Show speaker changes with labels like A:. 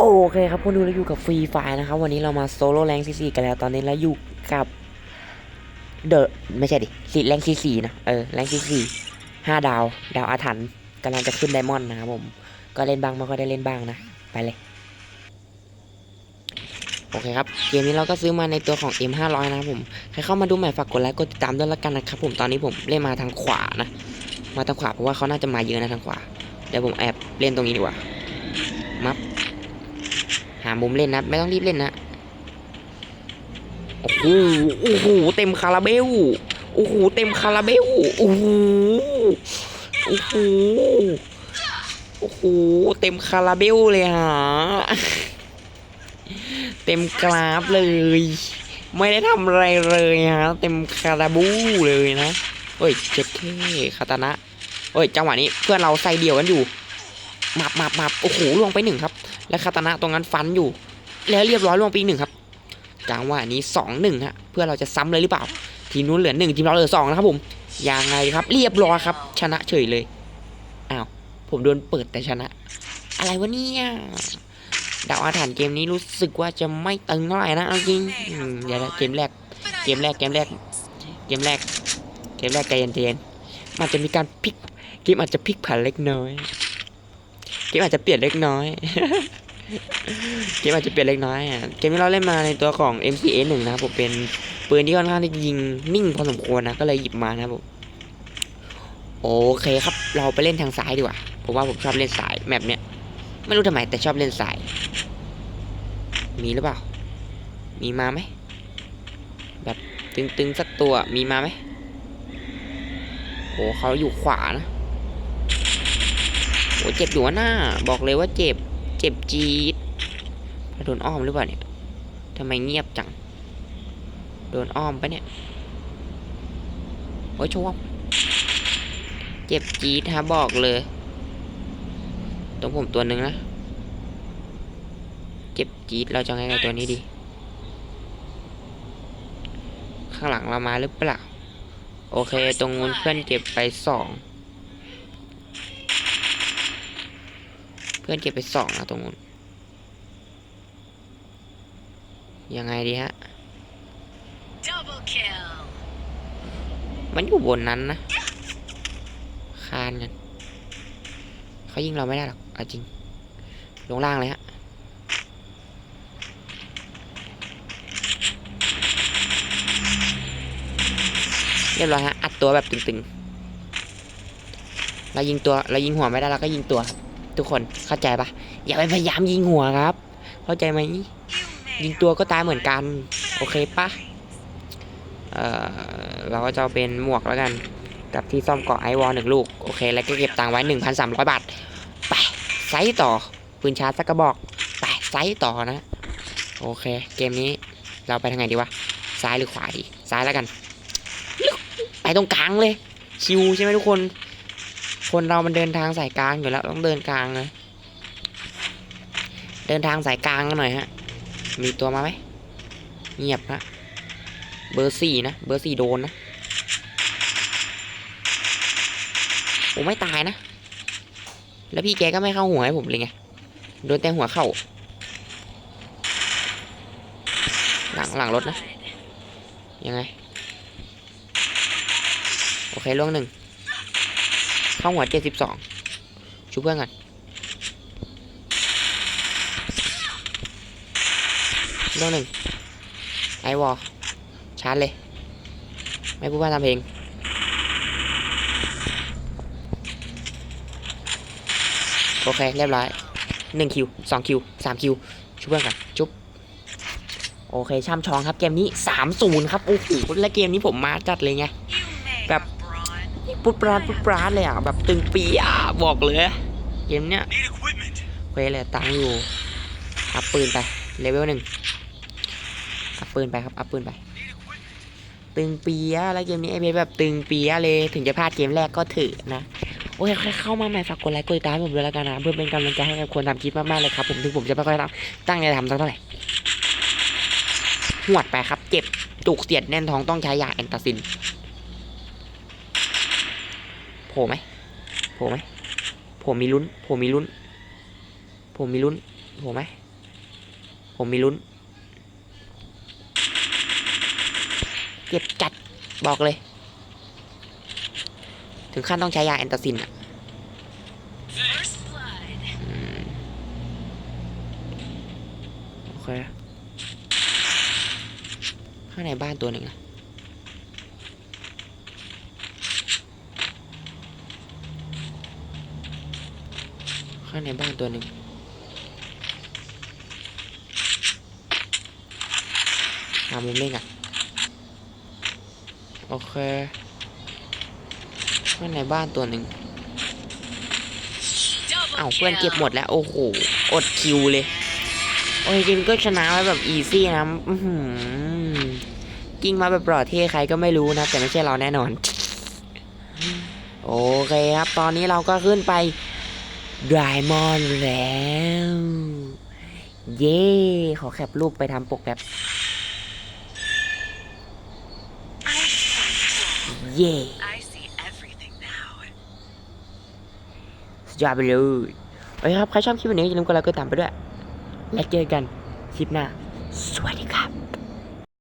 A: โอเคครับคุณดูเราอยู่กับฟรีไฟนะครับ วันนี้เรามาโซโล่แรงซีซีกันแล้วตอนนี้เราอยู่กับเดอะไม่ใช่ดิสีแรงซีซีนะเออแรงซีซีห้าดาว ดาวอาถรรพ์กำลังจะขึ้นไดมอนด์นะครับผม ก็เล่นบ้างไม่ค่อยได้เล่นบ้างนะ ไปเลย โอเคครับ เกมนี้เราก็ซื้อมาในตัวของ M500 นะครับผม ใครเข้ามาดูใหม่ฝากกดไลค์กดติดตามด้วยละกันนะครับผมตอนนี้ผมเล่นมาทางขวานะ มาทางขวาเพราะว่าเขาน่าจะมาเยอะนะทางขวาเดี๋ยวผมแอบเล่นตรงนี้ดีกว่ามับ หามุมเล่นนะ ไม่ต้องรีบเล่นนะโอ้โหโอ้โหเต็มคาราเบลโอ้โหเต็มคาราเบลโอ้โหโอ้โหโอ้โหเต็มคาราเบลเลยฮะเต็มกราฟเลย ไม่ได้ทำอะไรเลยฮะเต็มคาราบูเลยนะเฮ้ยเจ็ดเคคาตานะเฮ้ยจังหวะนี้เพื่อนเราใส่เดี่ยวกันอยู่ มับมับมับโอ้โหล่วงไปหนึ่งครับ และคาตานะตรงนั้นฟันอยู่ แล้วเรียบร้อยล่วงไปอีกหนึ่งครับจังหวะนี้สองหนึ่งฮะเพื่อเราจะซ้ำเลยหรือเปล่า ทีนู้นเหลือหนึ่งทีมเราเหลือสองนะครับผมยังไงครับ เรียบร้อยครับ ชนะเฉยเลยอ้าวผมโดนเปิดแต่ชนะ อะไรวะเนี่ยดาวอาถรรพ์เกมนี้รู้สึกว่าจะไม่ตึงเท่าไหร่นะเอาจริงเดี๋ยวเกมแรกเกมแรกเกมแรกเกมแรกเกมแรกใจเย็นใจเย็นมันอาจจะมีการพลิกเกมอาจจะพลิกผันเล็กน้อย เกมอาจจะเปลี่ยนเล็กน้อย เกมอาจจะเปลี่ยนเล็กน้อยอะเกมที่เราเล่นมาในตัวของ MCA 1 นะครับผมเป็นปืนที่ค่อนข้างที่จะยิงนิ่งพอสมควรนะก็เลยหยิบมานะครับผมโอเคครับ เราไปเล่นทางซ้ายดีกว่าเพราะว่าผมชอบเล่นสายแมปเนี้ยไม่รู้ทำไมแต่ชอบเล่นสาย มีหรือเปล่า มีมาไหมแบบตึงๆสักตัวมีมาไหมโอ้เขาอยู่ขวานะ โอ้เจ็บอยู่วะหน้า บอกเลยว่าเจ็บ เจ็บจี๊ดโดนอ้อมหรือเปล่าเนี่ยทำไมเงียบจัง โดนอ้อมปะเนี่ย โอ้ยชวบเจ็บจี๊ดฮะบอกเลย ตรงผมตัวหนึ่งนะ เจ็บจี๊ดเราจะไงกับตัวนี้ดี ข้างหลังเรามาหรือเปล่า โอเค ตรงนู้นเพื่อนเก็บไปสอง พื่อนเก็บไปสองนะตรงนู้นยังไงดีฮะ มันอยู่บนนั้นนะ คานกันเขายิงเราไม่ได้หรอกอาจริง ลงล่างเลยฮะ เรียบร้อยฮะ อัดตัวแบบตึงๆ เรายิงตัว เรายิงหัวไม่ได้เราก็ยิงตัวครับ ทุกคนเข้าใจปะอย่าไปพยายามยิงหัวครับ เข้าใจไหมยิงตัวก็ตายเหมือนกัน โอเคปะเออเราก็จะเอาเป็นหมวกแล้วกัน กับที่ซ่อมเกาะไอวอลหนึ่งลูก โอเค แล้วก็เก็บตังค์ไว้ 1,300 บาท ไปไซส์ต่อปืนชาร์จสักกระบอก ไปไซส์ต่อนะ โอเค เกมนี้เราไปทางไหนดีวะ ซ้ายหรือขวาดี ซ้ายแล้วกัน ไปตรงกลางเลย ชิวใช่ไหมทุกคน คนเรามันเดินทางสายกลางอยู่แล้วต้องเดินกลางเลยเดินทางสายกลางกันหน่อยฮะ มีตัวมาไหมเงียบฮะ เบอร์สี่นะ เบอร์สี่โดนนะโอ้ไม่ตายนะ แล้วพี่แกก็ไม่เข้าหัวให้ผมเลยไง โดนแต่หัวเข้า หลังหลังรถนะ ยังไง โอเคล่วงหนึ่ง เข้าหัวเจ็ดสิบสองชุบเพื่อนก่อนล่วงหนึ่งไอวอลชาร์จเลย ไม่พูดว่าทำเพลงโอเค เรียบร้อยหนึ่งคิวสองคิวสามคิวชุบเพื่อนกันจุ๊บโอเคช่ำชองครับเกมนี้สามศูนย์ครับ โอ้โหและเกมนี้ผมมาจัดเลยไง
B: You may
A: Bap. ปุ๊บปราดปุ๊บปราดเลยอะแบบตึงปีอะบอกเลยเกมเนี้ยเควสเลยตังอยู่อัพปืนไปเลเวลหนึ่งอัพปืนไปครับอัพปืนไป ตึงปีอะแล้วเกมนี้ไอเบสแบบตึงปีอะเลยถึงจะพลาดเกมแรกก็ถือนะโอ้ยใครเข้ามาใหม่ฝากกดไลค์กดติดตามผมด้วยแล้วกันนะเพื่อเป็นกำลังใจให้กับคนทำคลิปมากๆเลยครับผมถึงผมจะไม่ค่อยทำตั้งใจทำสักเท่าไหร่หวดไปครับ เจ็บจุกเสียดแน่นท้องต้องใช้ยาแอนตาซิน ล่ไหมโผล่ไหมผมมีลุ้นผมมีลุ้นผมมีลุ้นโผล่ไหมผมมีลุ้นเจ็บจัดบอกเลย ถึงขั้นต้องใช้ยาแอนตาซินอะโอเค ข้างในบ้านตัวหนึ่งนะ ข้างในบ้านตัวหนึ่งหามุมเล่นอะ โอเค ข้างในบ้านตัวหนึ่งเอ้าเพื่อนเก็บหมดแล้ว โอ้โห อดคิวเลย โอ้ยจริงก็ชนะไว้แบบอีซี่นะกิ้งมาแบบปลอดเท่ใครก็ไม่รู้นะ แต่ไม่ใช่เราแน่นอน โอเคครับ ตอนนี้เราก็ขึ้นไป ไดมอนด์แล้ว เย้ขอแคปรูปไปทำปกแบบเย้
B: I see everything now.
A: สุดยอดไปเลยโอเคครับ ใครชอบคลิปวันนี้อย่าลืมกดไลค์กดติดตามไปด้วย และเจอกันคลิปหน้า สวัสดีครับ